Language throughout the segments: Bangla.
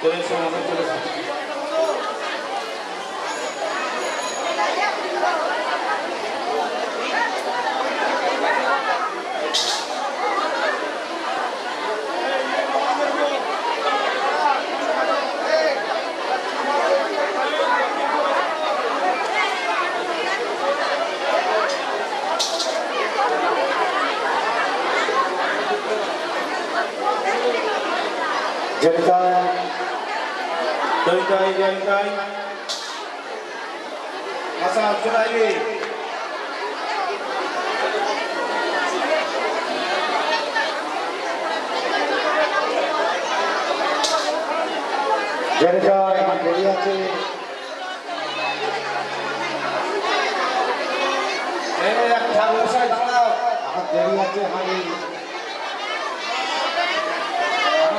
হ্যালো আমরা জয়তাই জয়তাই জয়তাই আশা চলাইবে জয়তাই আমার দেরি আছে ঠাকুর দাঁড়াও আমার দেরি আছে হানি এখন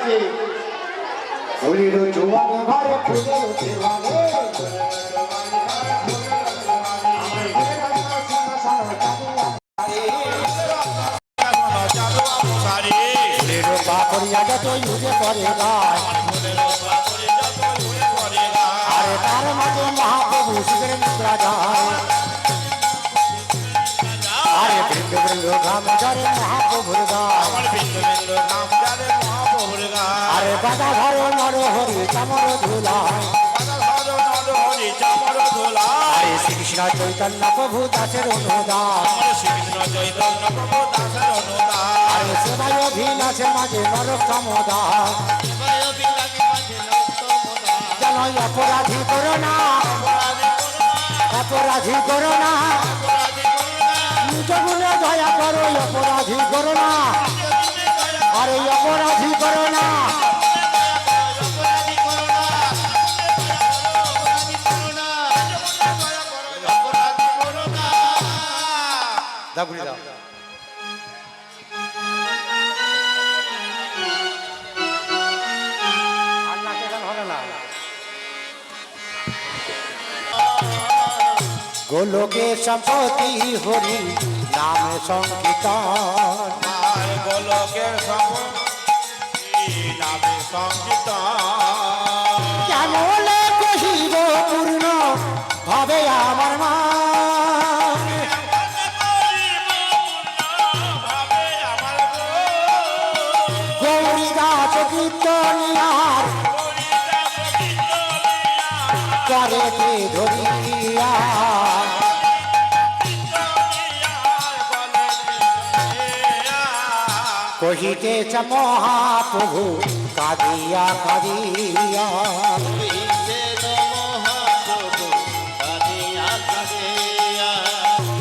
আছে ফুলের জোয়ারে ঘরে ফুলের দেওয়ালে ফুলের যত ইউজে গায় আরে তার মাঝে মহাপ্রভু শিখরে নিদ্রা যায় আরে বৃন্দ বৃন্দ গ্রাম জরে মহাপ্রভুর গায় আরে বাদা ঘরে নর হরি, চামর ধুলায় আরে শ্রীকৃষ্ণ চৈতন্য প্রভু দাসের অনুদান। আরে সেবায় অভিলাষের মাঝে নরোত্তম দাস যেন অপরাধী করো না। অপরাধী করো না। নিজ দয়া করো অপরাধী করো না। আরে অপরাধী করো না। দাও গান হবে গোলকে সম্পত্তি হরি নামে সংকীর্তন। গোলকের নামে সংকীর্তন। কেমন কহিব পূর্ণ হবে আমার মা করে ধরিয়া কহিতেছ মহাপ্রভু কাঁদিয়া কাঁদিয়া।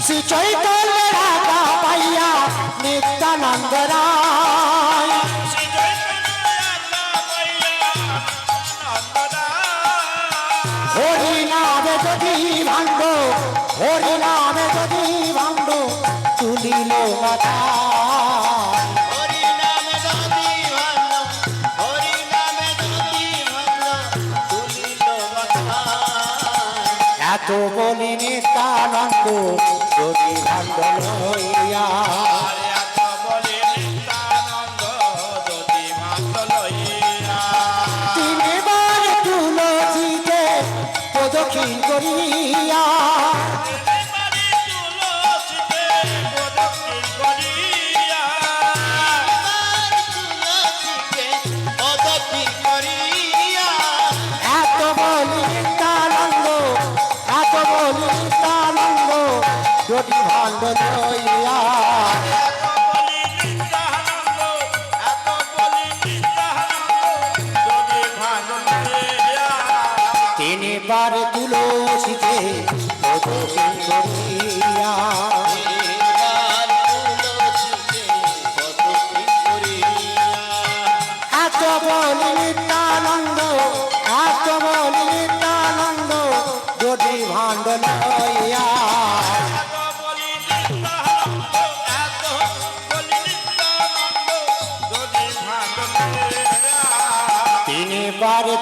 শ্রী চৈতন্য রাধা পাইয়া নিত্যানন্দ এত বলি নিত্যানন্দ যদি ভাণ্ড লইয়া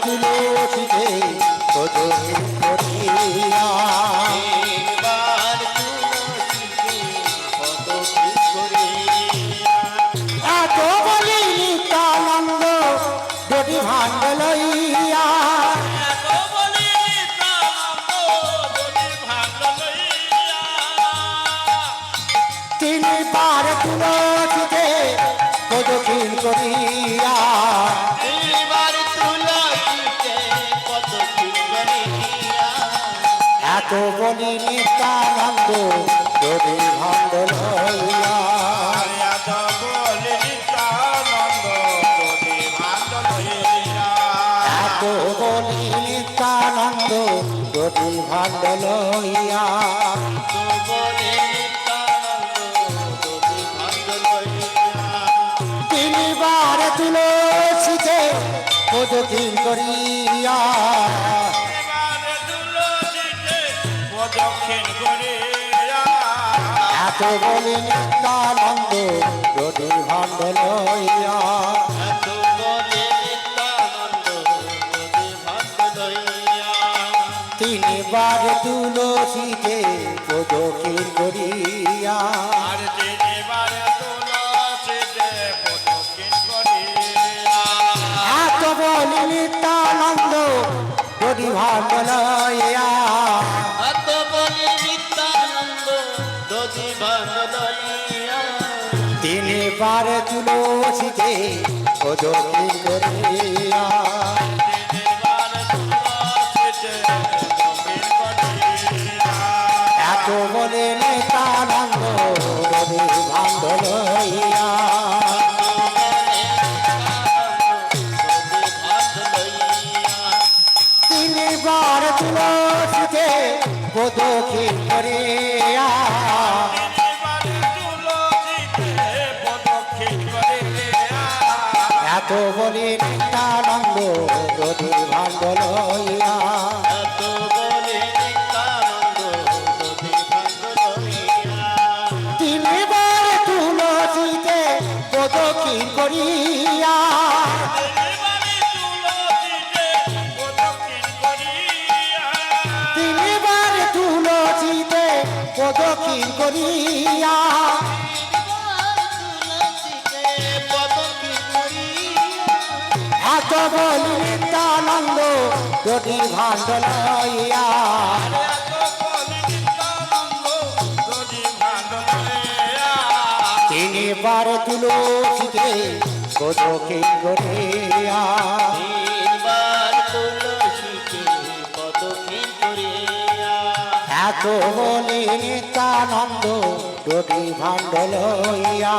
তুলসীকে কত কি করিয়া। এত বলি নিত্যানন্দ যদি ভাণ্ড লইয়া। ভাগ্য লইয়া তিনবার তুলসীতে কদখিল করিয়া। এত বলি নিত্যানন্দ যদি ভাণ্ড লইয়া এত বলি নিত্যানন্দ যদি ভাগ্য লইয়া বলি নিত্যানন্দ যদি ভাণ্ড লইয়া তিনবার তুলসীতে প্রদক্ষিণ করিয়া এত বলি নিত্যানন্দ যদি ভাণ্ড লইয়া যদি ভাগ্য তুলো শিখে ও প্রদক্ষিণ করিয়া এত বলি নিত্যানন্দ যদি ভাণ্ড লইয়া তিনবার তুলসীতে প্রদক্ষিণ করিয়া। এত বলি নিত্যানন্দ যদি ভাণ্ড লইয়া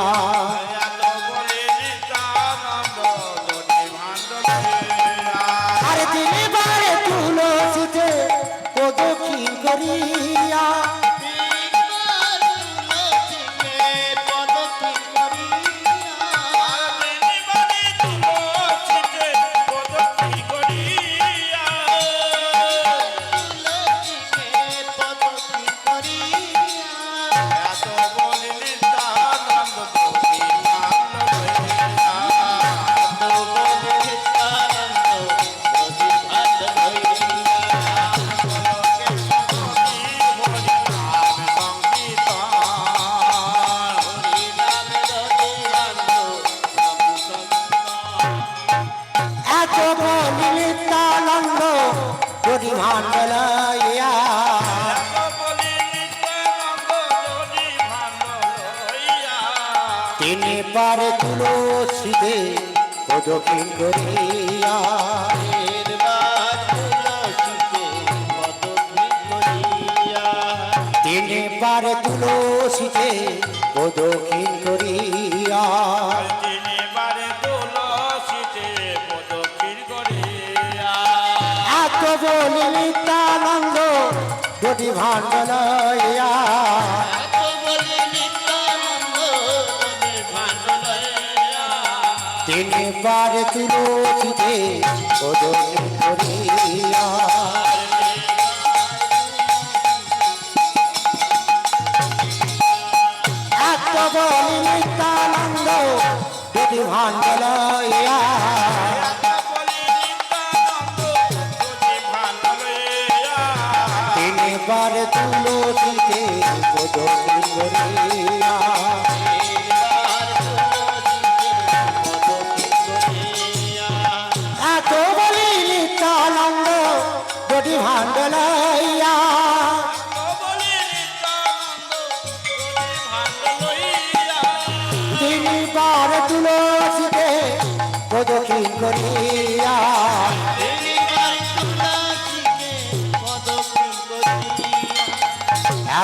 যদি ভাণ্ড লইয়া তিনবার তুলসীতে এত বলি নিত্যানন্দ তিনবার তুলো দিতে এত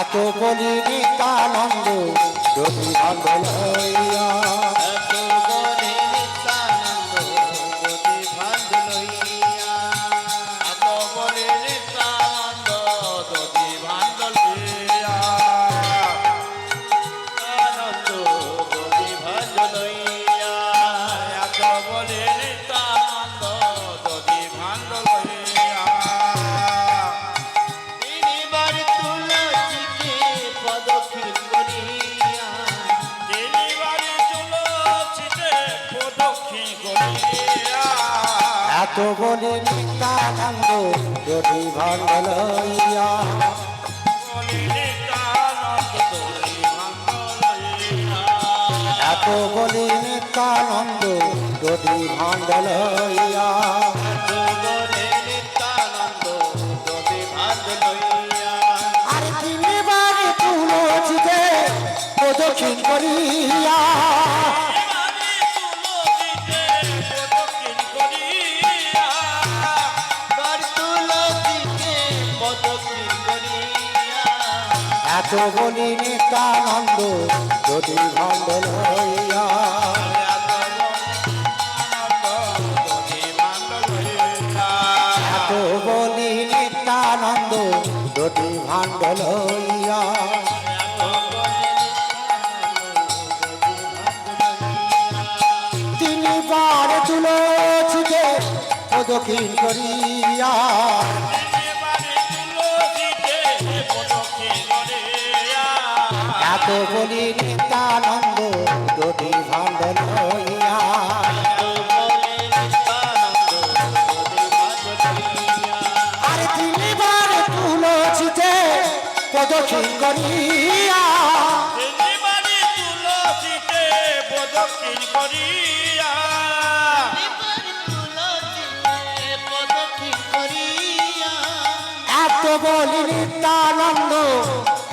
এত বলি নিত্যানন্দ যদি ভান্ডলইয়া যদি ভান্ডলইয়া এত বলি নিত্যানন্দ আর তিনবার তুলসীতে প্রদক্ষিণ করিয়া। বলি নিত্যানন্দ যদি ভান্ডলইয়া এত বলি নিত্যানন্দ যদি ভান্ডলইয়া তিনবার তুলসীতে প্রদক্ষিণ করিয়া। এত বলি নিত্যানন্দ যদি ভান্ডলইয়া আর তিনবার তুলসীতে প্রদক্ষিণ করিয়া। এত বলি নিত্যানন্দ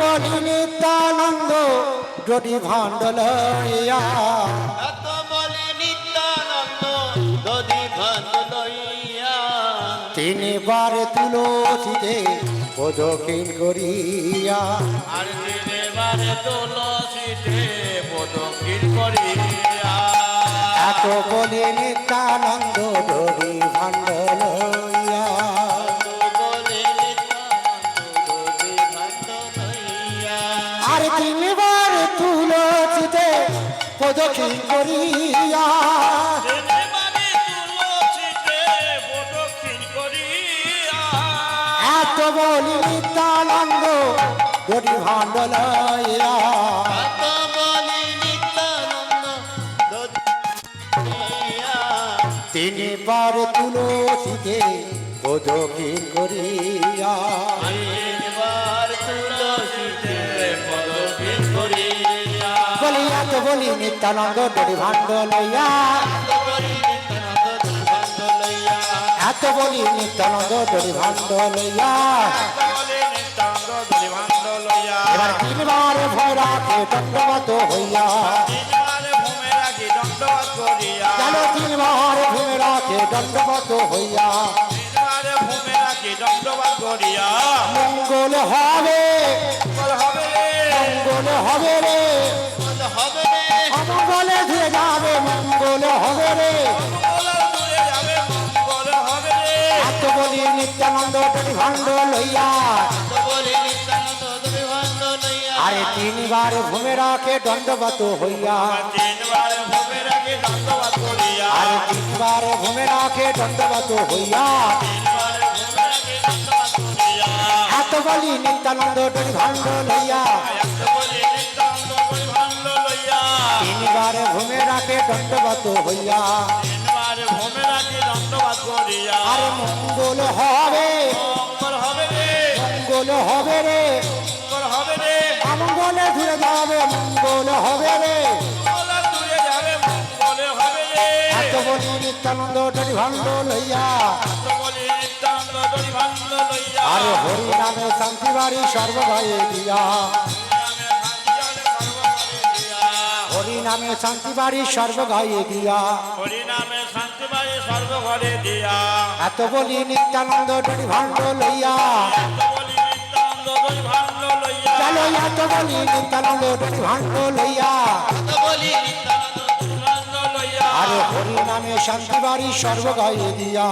বলি নিত্যানন্দ যদি ভান্ডলইয়া তিনবার তুলসীতে প্রদক্ষিণ করিয়া। আর দিনে বারে তুলসীতে করিয়া। এত বলি নিত্যানন্দ যদি ভান্ডলইয়া আর প্রদক্ষিণ করিয়া। এত বলি নিত্যানন্দ যদি ভান্ডলইয়া তিনবার তুলসীতে বোঝো কি করিয়া। বলি নিত্যানন্দ ডরি ভাণ্ড লইয়া। এত বলি নিত্যানন্দ ডরি ভাণ্ড লইয়া। এবার তিনবার হইয়া ভূমে রাখি দণ্ডবাদ করিয়া কেন তিনবার ভৈরাকে দণ্ডবত হইয়া? তিনবারে ভূমে রাখি দণ্ডবাদ করিয়া মঙ্গল হবে। মঙ্গল হবে রে। অমঙ্গলে ধুয়ে হবে রে। এত বলি নিত্যানন্দ ভাণ্ড লইয়া। আরে তিনবার দণ্ডবত হইয়া। ভূমে রাখি করিয়া আরে তিনবার দণ্ডবত হইয়া ভূমে রাখি দণ্ডবাদ করিয়া এত বলি নিত্যানন্দ ভাণ্ড লইয়া। তিনবার ভূমেরাকে দণ্ডবত হইয়া। তিনবারে ভূমে রাখি দণ্ডবাদ করিয়া। আরে মঙ্গল হবে। মঙ্গল হবে রে। মঙ্গল হবে রে। মঙ্গল হবে রে। অমঙ্গলে ধুয়ে যাবে মঙ্গল হবে রে। মঙ্গল মঙ্গল নিত্যানন্দ ডরি লইয়া। আরে হরি নামে শান্তি বাড়ি সর্বভয়ে দিয়া। নামে শান্তি বাড়ি সর্বগায়ে দিয়া। হরিনামে শান্তি বাড়ি সর্বঘরে দিয়া। এত বলি নিত্যানন্দ ডরি ভাণ্ড লইয়া। চলো এত বলি নিত্যানন্দ ডরি ভাণ্ড লইয়া। আরে হরি নামে শান্তি বাড়ি সর্বগায়ে দিয়া।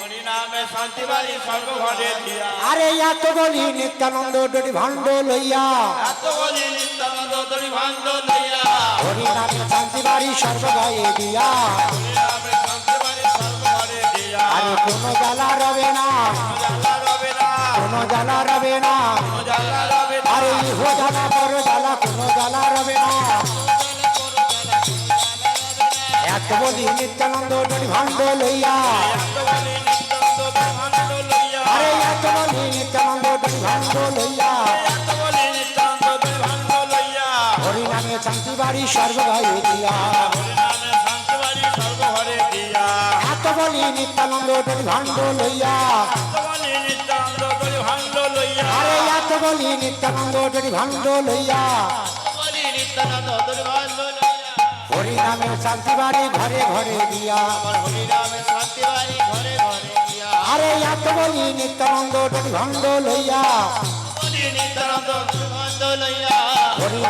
হরিনামে শান্তি বাড়ি সর্বঘরে দিয়া। আরে এত বলি নিত্যানন্দ ডরি ভাণ্ড লইয়া। এত বলি নিত্যানন্দ ধরিভাণ্ড লইয়া। হরি নামে শান্তি বাড়ি সর্বগায়ে দিয়া। আরে কোনো জ্বালা রবে না। কোনো জ্বালা রবে না। আরে ইহো জ্বালা বড় জ্বালা নিত্যানন্দ শান্তি বাড়ি দিয়া। এত বলি নিত্যানন্দ ভাণ্ড লইয়া। আরে এত বলি নিত্যানন্দ ভাণ্ড লইয়া। হরি নামে ঘরে ঘরে দিয়া। আরে এত বলি নিত্যানন্দ ভাণ্ড লইয়া নিত্যানন্দ লইয়া।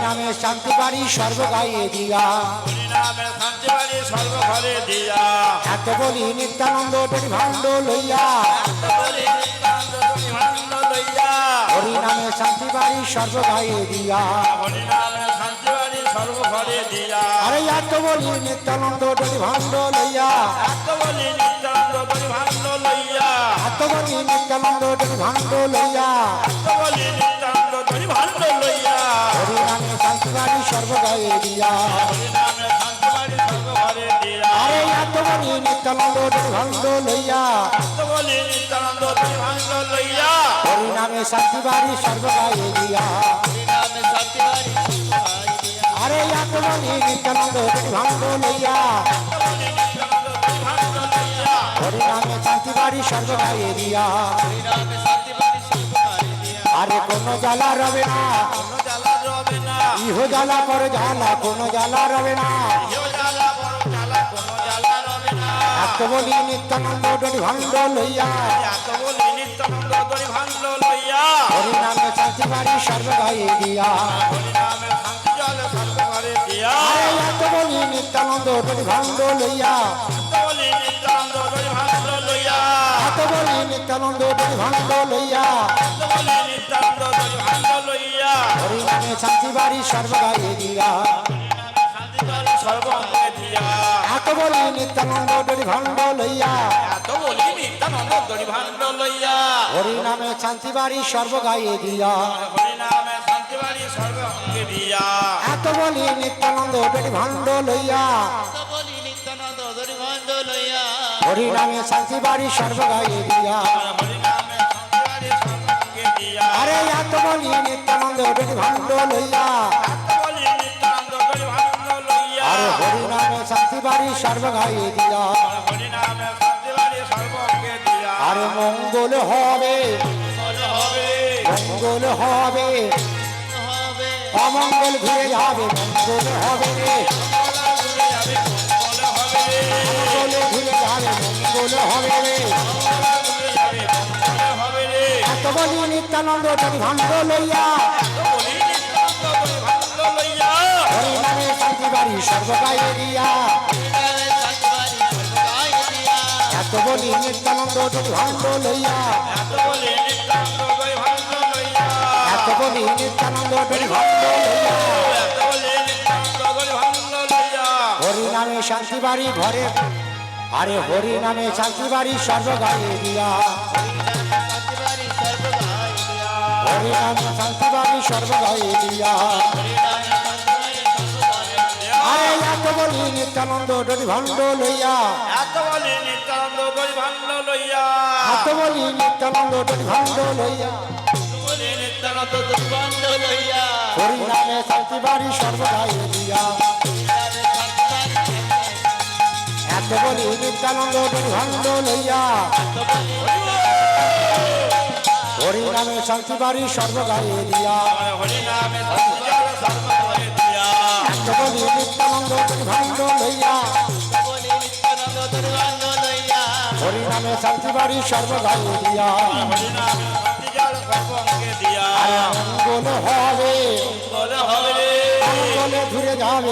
নামে শান্তি বাড়ি সর্বগায়ে দিয়া। হরিনামে শান্তি বাড়ি সর্বঘরে দিয়া। এত বলি নিত্যানন্দ ডরি ভাণ্ড লইয়া বলি নিত্যানন্দ ধরিভাণ্ড লইয়া। হরি নামে শান্তি বাড়ি সর্বগায়ে দিয়া। হরিনামে শান্তি বাড়ি সর্বঘরে দিয়া। আরে এত বলি নিত্যানন্দ ভাণ্ড লইয়া। এত বলি নিত্যানন্দ লইয়া। এত বলি নিত্যানন্দ ভাণ্ড লইয়া। এত বলি নিত্যানন্দ লইয়া। হরি নামে শান্তি বাড়ি সর্বগায়ে দিয়া। আরে এত বলি নিত্যানন্দ ভাণ্ড লইয়া। হরি নামে শান্তি বাড়ি সর্বগায়ে দিয়া। আরে এত নিত্যানন্দ ডরি লইয়া। হরি নামে আরে কোনো জ্বালা রবে না। ইহো জ্বালা পর জ্বালা কোনো জ্বালা রবে না। নিত্যানন্দ ডরি লইয়া। হরি নামে শান্তি বাড়ি সর্বগায়ে দিয়া। এত বলি নিত্যানন্দ ডরি ভাণ্ড লইয়া। হরি নামে শান্তি বাড়ি সর্বগায়ে দিয়া। এত বলি নিত্যানন্দ ডরি নামে শান্তি বাড়ি সর্বগায়ে দিয়া। আরে এত বলি নিত্যানন্দ ভাণ্ড লইয়া। আরে হরি নামে বাড়ি সর্বগায়ে দিয়া। আরে মঙ্গল হবে। মঙ্গল হবে। মঙ্গল হবে অমঙ্গল ঘুরে যাবে, মঙ্গল হবে মঙ্গল ঘুরে যাবে, মঙ্গল হবে রে। নিত্যানন্দ বেটি ভাণ্ড লইয়া বলি নিত্যানন্দ করি ভানন্দ লইয়া। হরি নামে শান্তি বাড়ি সর্বগায়ে দিয়া। এত বলি নিত্যানন্দ বেটি ভাণ্ড লইয়া। এত বলি নিত্যানন্দ লইয়া এত বলি নিত্যানন্দ বেটি ভাণ্ড লইয়া। এত বলি নিত্যানন্দ করি ভানন্দ লইয়া হরি নামে শান্তি বাড়ি ঘরে আরে হরি নামে শান্তি বাড়ি সর্বগায়ে দিয়া। হরি নামে শান্তি বাড়ি সর্বগায়ে দিয়া আরে এত বলি নিত্যানন্দ ডরি ভণ্ড লইয়া এত বলি নিত্যানন্দ করি ভানন্দ লইয়া এত বলি নিত্যানন্দ ডরি ভণ্ড লইয়া বলি নিত্যানন্দ করি ভানন্দ লইয়া এত বলি নিত্যানন্দ ডরি ভণ্ড লইয়া। হরি নামে শান্তি বাড়ি সর্বগায়ে দিয়া। হরি নামে ঘুরে যাবে।